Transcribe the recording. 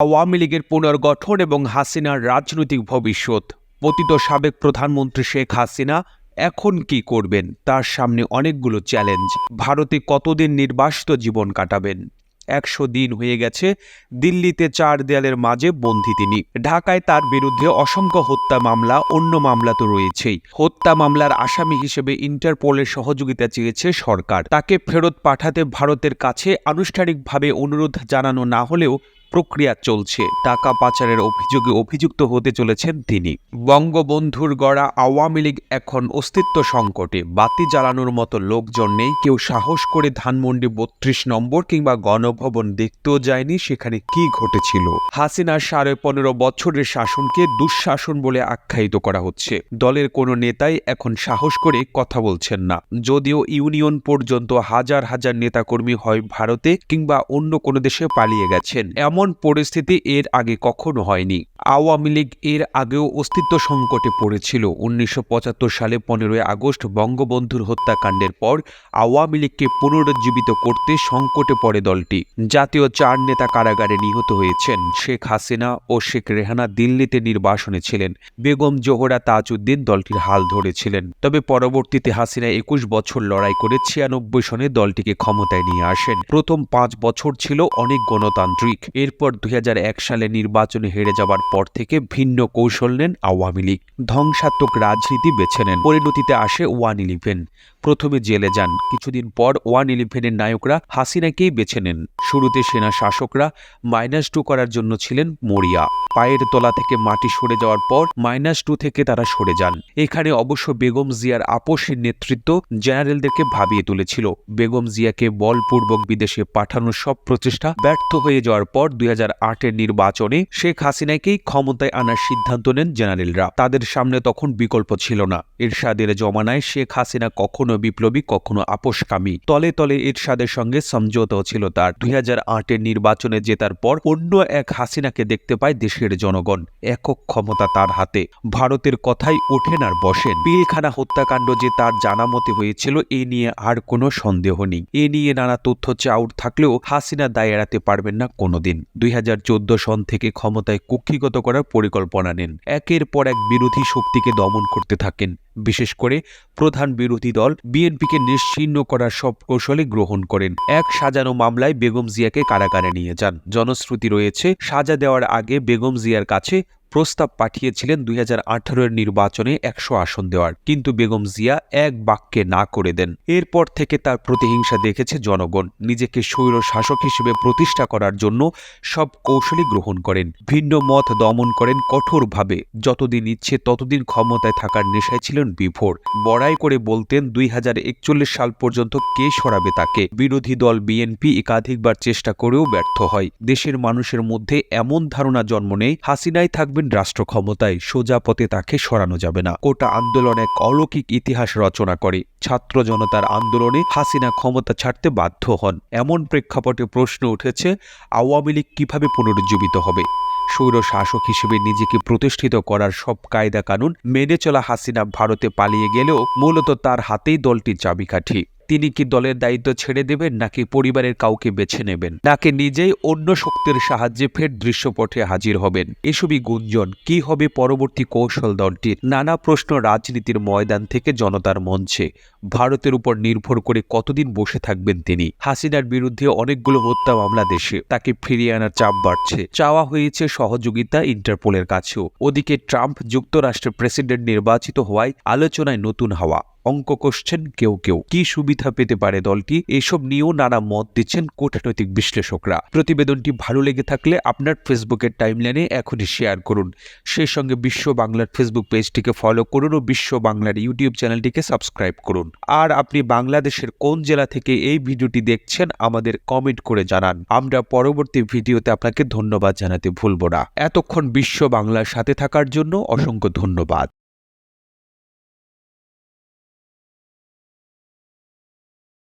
আওয়ামী লীগের পুনর্গঠন এবং হাসিনার রাজনৈতিক ভবিষ্যৎ। পতিত সাবেক প্রধানমন্ত্রী শেখ হাসিনা এখন কি করবেন? তার সামনে অনেকগুলো চ্যালেঞ্জ। ভারতে কতদিন নির্বাসিত জীবন কাটাবেন? একশো দিন হয়ে গেছে, দিল্লিতে চার দেয়ালের মাঝে বন্দী তিনি। ঢাকায় তার বিরুদ্ধে অসংখ্য হত্যা মামলা, অন্য মামলা তো রয়েছেই। হত্যা মামলার আসামি হিসেবে ইন্টারপোলের সহযোগিতা চেয়েছে সরকার। তাকে ফেরত পাঠাতে ভারতের কাছে আনুষ্ঠানিকভাবে অনুরোধ জানানো না হলেও প্রক্রিয়া চলছে। টাকা পাচারের অভিযোগে অভিযুক্ত হতে চলেছেন তিনি। বঙ্গবন্ধুর গড়া আওয়ামী লীগ এখন অস্তিত্ব সংকটে। বাতি জ্বালানোর মতো লোকজন নেই। কেউ সাহস করে ধানমন্ডি বত্রিশ নম্বর কিংবা গণভবন দেখতেও যায়নি সেখানে কি ঘটেছিল। হাসিনার সাড়ে পনেরো বছরের শাসনকে দুঃশাসন বলে আখ্যায়িত করা হচ্ছে। দলের কোনো নেতাই এখন সাহস করে কথা বলছেন না। যদিও ইউনিয়ন পর্যন্ত হাজার হাজার নেতাকর্মী হয় ভারতে কিংবা অন্য কোনো দেশে পালিয়ে গেছেন। এমন পরিস্থিতি এর আগে কখনো হয়নি। আওয়ামী লীগ এর আগেও অস্তিত্ব সংকটে পড়েছিল। উনিশশো পঁচাত্তর সালে পনেরোই আগস্ট বঙ্গবন্ধুর হত্যাকাণ্ডের পর আওয়ামী লীগকে পুনরুজ্জীবিত করতে সংকটে পড়ে দলটি। জাতীয় চার নেতা কারাগারে নিহত হয়েছেন। শেখ হাসিনা ও শেখ রেহানা দিল্লিতে নির্বাসনে ছিলেন। বেগম জোহরা তাজউদ্দিন দলটির হাল ধরেছিলেন। তবে পরবর্তীতে হাসিনা একুশ বছর লড়াই করে ছিয়ানব্বই সনে দলটিকে ক্ষমতায় নিয়ে আসেন। প্রথম পাঁচ বছর ছিল অনেক গণতান্ত্রিক। এরপর দুই হাজার এক সালে নির্বাচনে হেরে যাবার পর থেকে ভিন্ন কৌশল নেন আওয়ামী লীগ। ধ্বংসাত্মক রাজনীতি বেছে নেন। পরিণতিতে আসে ওয়ান ইলেভেন। প্রথমে জেলে যান। কিছুদিন পর ওয়ান ইলেভেনের নায়করা হাসিনাকেই বেছে নেন। শুরুতে সেনা শাসকরা মাইনাস টু করার জন্য ছিলেন মরিয়া। পায়ের তলা থেকে মাটি সরে যাওয়ার পর মাইনাস টু থেকে তারা সরে যান। এখানে অবশ্য বেগম জিয়ার আপোষের নেতৃত্ব জেনারেলদেরকে ভাবিয়ে তুলেছিল। বেগম জিয়াকে বলপূর্বক বিদেশে পাঠানোর সব প্রচেষ্টা ব্যর্থ হয়ে যাওয়ার পর দুই আটের নির্বাচনে শেখ হাসিনাকেই ক্ষমতায় আনার সিদ্ধান্ত নেন জেনারেলরা। তাদের সামনে তখন বিকল্প ছিল না। এরশাদের জমানায় শেখ হাসিনা কখনো বিপ্লবী কখনো আপোষকামী। তলে তলে এরশাদের সঙ্গে সমঝোতাও ছিল তার। দুই আটের নির্বাচনে জেতার পর অন্য এক হাসিনাকে দেখতে পায় দেশের জনগণ। একক ক্ষমতা তার হাতে। ভারতের কথাই ওঠেন আর বসেন পিলখানা হত্যাকাণ্ড যে তার জানা মতে হয়েছিল, এ নিয়ে আর কোনো সন্দেহ নেই। এ নিয়ে নানা তথ্য চাউর থাকলেও হাসিনা দায় এড়াতে পারবেন না কোনোদিন। দুই হাজার চোদ্দ সন থেকে ক্ষমতায় কুক্ষিগত করার পরিকল্পনা নেন। একের পর এক বিরোধী শক্তিকে দমন করতে থাকেন। বিশেষ করে প্রধান বিরোধী দল বিএনপিকে নিশ্চিহ্ন করার সব কৌশলে গ্রহণ করেন। এক সাজানো মামলায় বেগম জিয়াকে কারাগারে নিয়ে যান। জনশ্রুতি রয়েছে, সাজা দেওয়ার আগে বেগম জিয়ার কাছে প্রস্তাব পাঠিয়েছিলেন দুই হাজার নির্বাচনে একশো আসন দেওয়ার। কিন্তু বেগম জিয়া এক বাক্যে না করে দেন। এরপর থেকে তার প্রতিহিংসা দেখেছে জনগণ। নিজেকে স্বৈর শাসক হিসেবে প্রতিষ্ঠা করার জন্য সব কৌশলই গ্রহণ করেন। ভিন্ন মত দমন করেন কঠোরভাবে। যতদিন ইচ্ছে ততদিন ক্ষমতায় থাকার নেশায় ছিলেন বিভোর। বড়াই করে বলতেন দুই হাজার একচল্লিশ সাল পর্যন্ত কে সরাবে তাকে? বিরোধী দল বিএনপি একাধিকবার চেষ্টা করেও ব্যর্থ হয়। দেশের মানুষের মধ্যে এমন ধারণা জন্ম নেই হাসিনাই থাকবে থাকবেন রাষ্ট্র ক্ষমতায়, সোজা পথে তাকে সরানো যাবে না। কোটা আন্দোলন এক অলৌকিক ইতিহাস রচনা করে। ছাত্র জনতার আন্দোলনে হাসিনা ক্ষমতা ছাড়তে বাধ্য হন। এমন প্রেক্ষাপটে প্রশ্ন উঠেছে, আওয়ামী লীগ কীভাবে পুনরুজ্জীবিত হবে? স্বৈর শাসক হিসেবে নিজেকে প্রতিষ্ঠিত করার সব কায়দা কানুন মেনে চলা হাসিনা ভারতে পালিয়ে গেলেও মূলত তার হাতেই দলটির চাবিকাঠি। তিনি কি দলের দায়িত্ব ছেড়ে দেবেন নাকি পরিবারের কাউকে বেছে নেবেন? নাকি নিজেই অন্য শক্তির সাহায্যে ফের দৃশ্যপটে হাজির হবেন। এসবই গুঞ্জন, কি হবে পরবর্তী কৌশল দলটির? নানা প্রশ্ন রাজনীতির ময়দান থেকে জনতার মঞ্চে। ভারতের উপর নির্ভর করে কতদিন বসে থাকবেন তিনি? হাসিনার বিরুদ্ধে অনেকগুলো হত্যা মামলা দেশে। তাকে ফিরিয়ে আনার চাপ বাড়ছে। চাওয়া হয়েছে সহযোগিতা ইন্টারপোলের কাছেও। ওদিকে ট্রাম্প যুক্তরাষ্ট্রের প্রেসিডেন্ট নির্বাচিত হওয়ায় আলোচনায় নতুন হাওয়া। অঙ্ক কষছেন কেউ কেউ। কি সুবিধা পেতে পারে দলটি? এসব নিয়েও নানা মত দিচ্ছেন কূটনৈতিক বিশ্লেষকরা। প্রতিবেদনটি ভালো লেগে থাকলে আপনার ফেসবুকের টাইমলাইনে এখনই শেয়ার করুন। সেই সঙ্গে বিশ্ব বাংলার ফেসবুক পেজটিকে ফলো করুন ও বিশ্ব বাংলার ইউটিউব চ্যানেলটিকে সাবস্ক্রাইব করুন। আর আপনি বাংলাদেশের কোন জেলা থেকে এই ভিডিওটি দেখছেন আমাদের কমেন্ট করে জানান। আমরা পরবর্তী ভিডিওতে আপনাকে ধন্যবাদ জানাতে ভুলব না। এতক্ষণ বিশ্ব বাংলার সাথে থাকার জন্য অসংখ্য ধন্যবাদ।